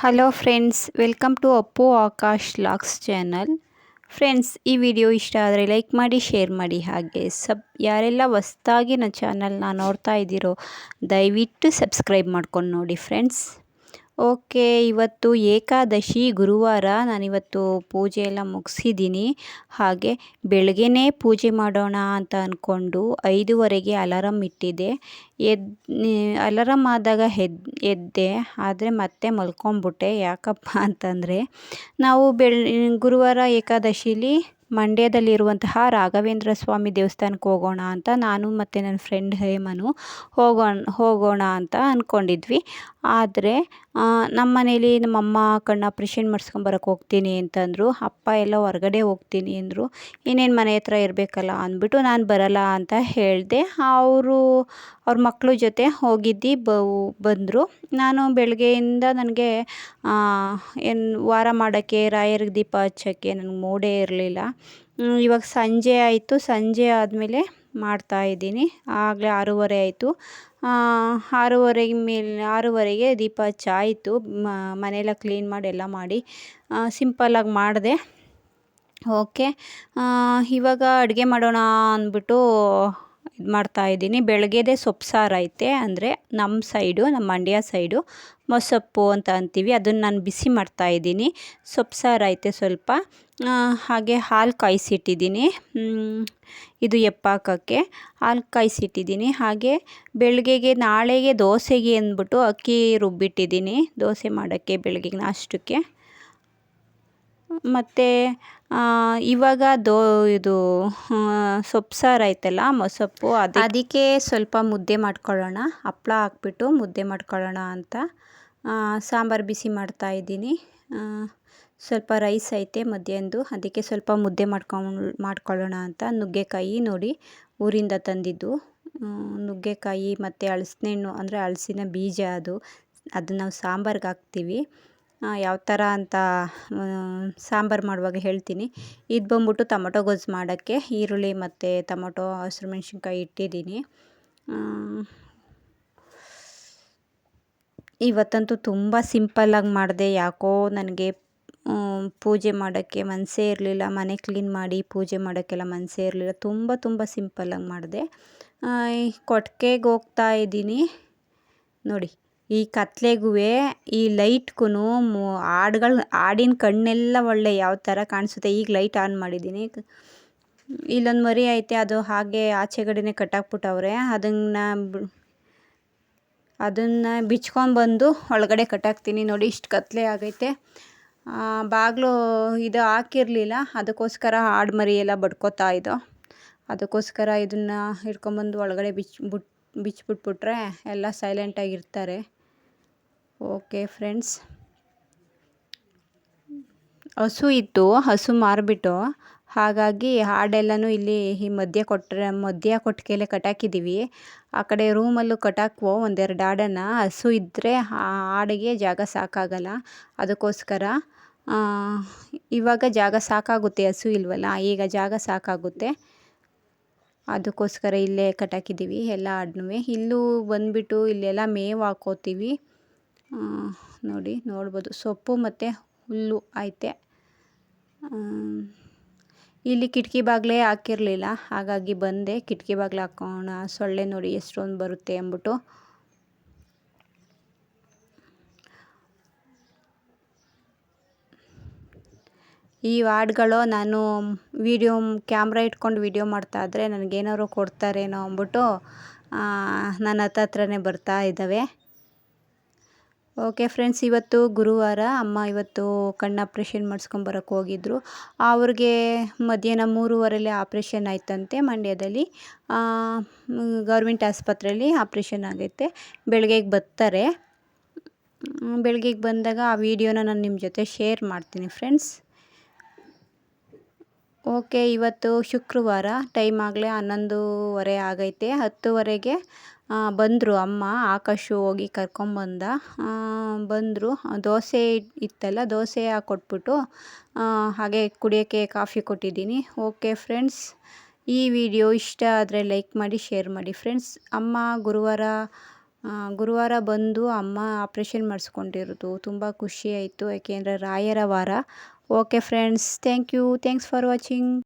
Hello friends welcome to Appu Akash LOX channel friends ಈ video ಇಷ್ಟ ಆದರೆ like ಮಾಡಿ ಶೇರ್ ಮಾಡಿ ಹಾಗೆ ಸಬ್ ಯಾರೆಲ್ಲ ಹೊಸ್ದಾಗಿ ನನ್ನ ಚಾನಲ್ನ ನೋಡ್ತಾ ಇದ್ದೀರೋ, ದಯವಿಟ್ಟು ಸಬ್ಸ್ಕ್ರೈಬ್ ಮಾಡ್ಕೊಂಡು ನೋಡಿ ಫ್ರೆಂಡ್ಸ್ ಓಕೆ, ಇವತ್ತು ಏಕಾದಶಿ ಗುರುವಾರ ನಾನಿವತ್ತು ಪೂಜೆ ಎಲ್ಲ ಮುಗಿಸಿದ್ದೀನಿ. ಹಾಗೆ ಬೆಳಗ್ಗೆನೇ ಪೂಜೆ ಮಾಡೋಣ ಅಂತ ಅಂದ್ಕೊಂಡು ಐದುವರೆಗೆ ಅಲಾರಮ್ ಇಟ್ಟಿದ್ದೆ. ಎದ್ ಅಲಾರಮ್ ಆದಾಗ ಎದ್ ಎದ್ದೆ, ಆದರೆ ಮತ್ತೆ ಮಲ್ಕೊಂಬಿಟ್ಟೆ. ಯಾಕಪ್ಪ ಅಂತಂದರೆ ನಾವು ಬೆಳ್, ಗುರುವಾರ ಏಕಾದಶಿಲಿ ಮಂಡ್ಯದಲ್ಲಿರುವಂತಹ ರಾಘವೇಂದ್ರ ಸ್ವಾಮಿ ದೇವಸ್ಥಾನಕ್ಕೆ ಹೋಗೋಣ ಅಂತ ನಾನು ಮತ್ತು ನನ್ನ ಫ್ರೆಂಡ್ ಹೇಮನು ಹೋಗೋಣ ಹೋಗೋಣ ಅಂತ ಅಂದ್ಕೊಂಡಿದ್ವಿ ಆದರೆ ನಮ್ಮ ಮನೇಲಿ ನಮ್ಮಮ್ಮ ಕಣ್ಣ ಆಪ್ರೇಷನ್ ಮಾಡಿಸ್ಕೊಂಬರಕ್ಕೆ ಹೋಗ್ತೀನಿ ಅಂತಂದರು. ಅಪ್ಪ ಎಲ್ಲ ಹೊರಗಡೆ ಹೋಗ್ತೀನಿ ಅಂದರು. ಇನ್ನೇನು ಮನೆ ಹತ್ರ ಇರಬೇಕಲ್ಲ ಅಂದ್ಬಿಟ್ಟು ನಾನು ಬರಲ್ಲ ಅಂತ ಹೇಳಿದೆ. ಅವರು, ಅವ್ರ ಮಕ್ಕಳು ಜೊತೆ ಹೋಗಿದ್ದು ಬಂದರು. ನಾನು ಬೆಳಗ್ಗೆಯಿಂದ ನನಗೆ ಏನು ವಾರ ಮಾಡೋಕ್ಕೆ ರಾಯರಿಗೆ ದೀಪ ಹಚ್ಚೋಕ್ಕೆ ನನಗೆ ಮೂಡೇ ಇರಲಿಲ್ಲ. ಇವಾಗ ಸಂಜೆ ಆಯಿತು. ಸಂಜೆ ಆದಮೇಲೆ ಮಾಡ್ತಾಯಿದ್ದೀನಿ ಆಗಲೇ ಆರೂವರೆ ಆಯಿತು. ಆರೂವರೆಗೆ ಮೇಲೆ, ಆರೂವರೆಗೆ ದೀಪ ಹಚ್ಚಾಯಿತು ಮನೆಯೆಲ್ಲ ಕ್ಲೀನ್ ಮಾಡಿ ಎಲ್ಲ ಮಾಡಿ ಸಿಂಪಲ್ಲಾಗಿ ಮಾಡಿದೆ. ಓಕೆ. ಇವಾಗ ಅಡುಗೆ ಮಾಡೋಣ ಅಂದ್ಬಿಟ್ಟು ಇದು ಮಾಡ್ತಾಯಿದ್ದೀನಿ ಬೆಳಗ್ಗೆದೇ ಸೊಪ್ಪು ಸಾರು ಐತೆ. ಅಂದರೆ ನಮ್ಮ ಸೈಡು ನಮ್ಮ ಮಂಡ್ಯ ಸೈಡು ಮೊಸಪ್ಪು ಅಂತ ಅಂತೀವಿ. ಅದನ್ನು ನಾನು ಬಿಸಿ ಮಾಡ್ತಾಯಿದ್ದೀನಿ ಸೊಪ್ಪು ಸಾರು ಐತೆ ಸ್ವಲ್ಪ. ಹಾಗೆ ಹಾಲು ಕಾಯಿಸಿಟ್ಟಿದ್ದೀನಿ. ಇದು ಎಪ್ಪಾಕೋಕ್ಕೆ. ಹಾಲು ಕಾಯಿಸಿಟ್ಟಿದ್ದೀನಿ. ಹಾಗೆ ಬೆಳಗ್ಗೆಗೆ ನಾಳೆಗೆ ದೋಸೆಗೆ ಅಂದ್ಬಿಟ್ಟು ಅಕ್ಕಿ ರುಬ್ಬಿಟ್ಟಿದ್ದೀನಿ. ದೋಸೆ ಮಾಡೋಕ್ಕೆ ಬೆಳಗ್ಗೆಗೆ ನಾಷ್ಟಕ್ಕೆ ಮತ್ತು ಇವಾಗ ದೋ, ಇದು ಸೊಪ್ಪು ಸಾರು ಐತಲ್ಲ ಮೊಸಪ್ಪು ಅದು, ಅದಕ್ಕೆ ಸ್ವಲ್ಪ ಮುದ್ದೆ ಮಾಡ್ಕೊಳ್ಳೋಣ. ಹಪ್ಳ ಹಾಕ್ಬಿಟ್ಟು ಮುದ್ದೆ ಮಾಡ್ಕೊಳ್ಳೋಣ ಅಂತ. ಸಾಂಬಾರು ಬಿಸಿ ಮಾಡ್ತಾ ಇದ್ದೀನಿ. ಸ್ವಲ್ಪ ರೈಸ್ ಐತೆ ಮಧ್ಯಾಹ್ನದ್ದು. ಅದಕ್ಕೆ ಸ್ವಲ್ಪ ಮುದ್ದೆ ಮಾಡ್ಕೊಂಡು ಮಾಡ್ಕೊಳ್ಳೋಣ ಅಂತ. ನುಗ್ಗೆಕಾಯಿ ನೋಡಿ ಊರಿಂದ ತಂದಿದ್ದು. ನುಗ್ಗೆಕಾಯಿ ಮತ್ತು ಹಣ್ಣು, ಅಂದರೆ ಹಲಸಿನ ಬೀಜ ಅದು. ಅದನ್ನು ನಾವು ಸಾಂಬಾರ್ಗೆ ಹಾಕ್ತೀವಿ. ಯಾವ ಥರ ಅಂತ ಸಾಂಬಾರು ಮಾಡುವಾಗ ಹೇಳ್ತೀನಿ. ಇದು ಬಂದ್ಬಿಟ್ಟು ಟೊಮೊಟೊ ಗೊಜ್ಜು ಮಾಡೋಕ್ಕೆ ಈರುಳ್ಳಿ ಮತ್ತು ಟೊಮೊಟೊ, ಹಸಿರು ಮೆಣ್ಸಿನ್ಕಾಯಿ ಇಟ್ಟಿದ್ದೀನಿ. ಇವತ್ತಂತೂ ತುಂಬ ಸಿಂಪಲ್ಲಾಗಿ ಮಾಡಿದೆ. ಯಾಕೋ ನನಗೆ ಪೂಜೆ ಮಾಡೋಕ್ಕೆ ಮನಸ್ಸೇ ಇರಲಿಲ್ಲ. ಮನೆ ಕ್ಲೀನ್ ಮಾಡಿ ಪೂಜೆ ಮಾಡೋಕ್ಕೆಲ್ಲ ಮನಸ್ಸೇ ಇರಲಿಲ್ಲ. ತುಂಬ ತುಂಬ ಸಿಂಪಲ್ಲಾಗಿ ಮಾಡಿದೆ. ಕೊಟ್ಟಿಗೆಗೆ ಹೋಗ್ತಾ ಇದ್ದೀನಿ. ನೋಡಿ. ಈ ಕತ್ಲೆಗೂ ಈ ಲೈಟ್ಗೂ ಹಾಡ್ಗಳು ಹಾಡಿನ ಕಣ್ಣೆಲ್ಲ ಒಳ್ಳೆ ಯಾವ ಥರ ಕಾಣಿಸುತ್ತೆ. ಈಗ ಲೈಟ್ ಆನ್ ಮಾಡಿದ್ದೀನಿ. ಇಲ್ಲೊಂದು ಮರಿ ಐತೆ, ಅದು ಹಾಗೆ ಆಚೆಗಡೆನೇ ಕಟ್ಟಾಕ್ಬಿಟ್ಟವ್ರೆ. ಅದನ್ನು ಅದನ್ನು ಬಿಚ್ಕೊಂಡ್ಬಂದು ಒಳಗಡೆ ಕಟ್ಟಾಕ್ತೀನಿ. ನೋಡಿ, ಇಷ್ಟು ಕತ್ಲೆ ಆಗೈತೆ. ಬಾಗಿಲು ಇದು ಹಾಕಿರಲಿಲ್ಲ. ಅದಕ್ಕೋಸ್ಕರ ಹಾಡು ಮರಿ ಎಲ್ಲ ಬಡ್ಕೋತಾ ಇದ್ದೋ. ಅದಕ್ಕೋಸ್ಕರ ಇದನ್ನು ಹಿಡ್ಕೊಂಬಂದು ಒಳಗಡೆ ಬಿಚ್ಚಿ ಬಿಟ್ ಬಿಚ್ಚಿಬಿಟ್ಬಿಟ್ರೆ ಎಲ್ಲ ಸೈಲೆಂಟಾಗಿರ್ತಾರೆ ಓಕೆ ಫ್ರೆಂಡ್ಸ್. ಹಸು ಇತ್ತು, ಹಸು ಮಾರಿಬಿಟ್ಟು. ಹಾಗಾಗಿ ಹಾಡೆಲ್ಲನೂ ಇಲ್ಲಿ ಈ ಮಧ್ಯ ಕೊಟ್ಟರೆ ಮಧ್ಯ ಕೊಟ್ಟಿಗೆಲೆ ಕಟಾಕಿದ್ದೀವಿ ಆ ಕಡೆ ರೂಮಲ್ಲೂ ಕಟ್ಟಾಕ್ವೋ ಒಂದೆರಡು ಹಾಡನ್ನು. ಹಸು ಇದ್ದರೆ ಆ ಹಾಡಿಗೆ ಜಾಗ ಸಾಕಾಗಲ್ಲ. ಅದಕ್ಕೋಸ್ಕರ ಇವಾಗ ಜಾಗ ಸಾಕಾಗುತ್ತೆ ಹಸು ಇಲ್ವಲ್ಲ, ಈಗ ಜಾಗ ಸಾಕಾಗುತ್ತೆ. ಅದಕ್ಕೋಸ್ಕರ ಇಲ್ಲೇ ಕಟಾಕಿದ್ದೀವಿ ಎಲ್ಲ ಹಾಡ್ನೂ ಇಲ್ಲೂ ಬಂದುಬಿಟ್ಟು ಇಲ್ಲೆಲ್ಲ ಮೇವು ಹಾಕೋತೀವಿ. ನೋಡಿ, ನೋಡ್ಬೋದು. ಸೊಪ್ಪು ಮತ್ತು ಹುಲ್ಲು ಐತೆ. ಇಲ್ಲಿ ಕಿಟಕಿ ಬಾಗಿಲೇ ಹಾಕಿರಲಿಲ್ಲ. ಹಾಗಾಗಿ ಬಂದೆ. ಕಿಟಕಿ ಬಾಗಿಲು ಹಾಕೋಣ. ಸೊಳ್ಳೆ ನೋಡಿ ಎಷ್ಟೊಂದು ಬರುತ್ತೆ ಅಂದ್ಬಿಟ್ಟು. ಈ ವಾರ್ಡ್ಗಳು ನಾನು ವೀಡಿಯೋ ಕ್ಯಾಮ್ರಾ ಇಟ್ಕೊಂಡು ವೀಡಿಯೋ ಮಾಡ್ತಾ ಇದ್ದರೆ ನನಗೇನಾದ್ರು ಕೊಡ್ತಾರೇನೋ ಅಂದ್ಬಿಟ್ಟು ನನ್ನ ಹತ್ತತ್ರನೇ ಬರ್ತಾ ಇದ್ದಾವೆ. ಓಕೆ ಫ್ರೆಂಡ್ಸ್, ಇವತ್ತು ಗುರುವಾರ ಅಮ್ಮ ಇವತ್ತು ಕಣ್ಣು ಆಪ್ರೇಷನ್ ಮಾಡಿಸ್ಕೊಂಬರಕ್ಕೆ ಹೋಗಿದ್ದರು ಅವ್ರಿಗೆ ಮಧ್ಯಾಹ್ನ ಮೂರುವರೆಲೇ ಆಪ್ರೇಷನ್ ಆಯ್ತಂತೆ ಮಂಡ್ಯದಲ್ಲಿ. ಗೌರ್ಮೆಂಟ್ ಆಸ್ಪತ್ರೆಯಲ್ಲಿ ಆಪ್ರೇಷನ್ ಆಗೈತೆ. ಬೆಳಗ್ಗೆಗೆ ಬರ್ತಾರೆ. ಬೆಳಗ್ಗೆಗೆ ಬಂದಾಗ ಆ ವಿಡಿಯೋನ ನಾನು ನಿಮ್ಮ ಜೊತೆ ಶೇರ್ ಮಾಡ್ತೀನಿ ಫ್ರೆಂಡ್ಸ್. ಓಕೆ, ಇವತ್ತು ಶುಕ್ರವಾರ ಟೈಮ್ ಆಗಲೇ ಹನ್ನೊಂದೂವರೆ ಆಗೈತೆ. ಹತ್ತುವರೆಗೆ ಬಂದರು ಅಮ್ಮ, ಆಕಾಶು ಹೋಗಿ ಕರ್ಕೊಂಬಂದ. ಬಂದರು. ದೋಸೆ ಇತ್ತಲ್ಲ, ದೋಸೆ ಕೊಟ್ಬಿಟ್ಟು ಹಾಗೆ ಕುಡಿಯೋಕ್ಕೆ ಕಾಫಿ ಕೊಟ್ಟಿದ್ದೀನಿ. ಓಕೆ ಫ್ರೆಂಡ್ಸ್, ಈ ವಿಡಿಯೋ ಇಷ್ಟ ಆದರೆ ಲೈಕ್ ಮಾಡಿ, ಶೇರ್ ಮಾಡಿ. ಫ್ರೆಂಡ್ಸ್, ಅಮ್ಮ ಗುರುವಾರ ಗುರುವಾರ ಬಂದು ಅಮ್ಮ ಆಪ್ರೇಷನ್ ಮಾಡಿಸ್ಕೊಂಡಿರೋದು. ತುಂಬ ಖುಷಿ ಆಯಿತು. ಯಾಕೆಂದರೆ ರಾಯರ ವಾರ. Okay friends thank you thanks for watching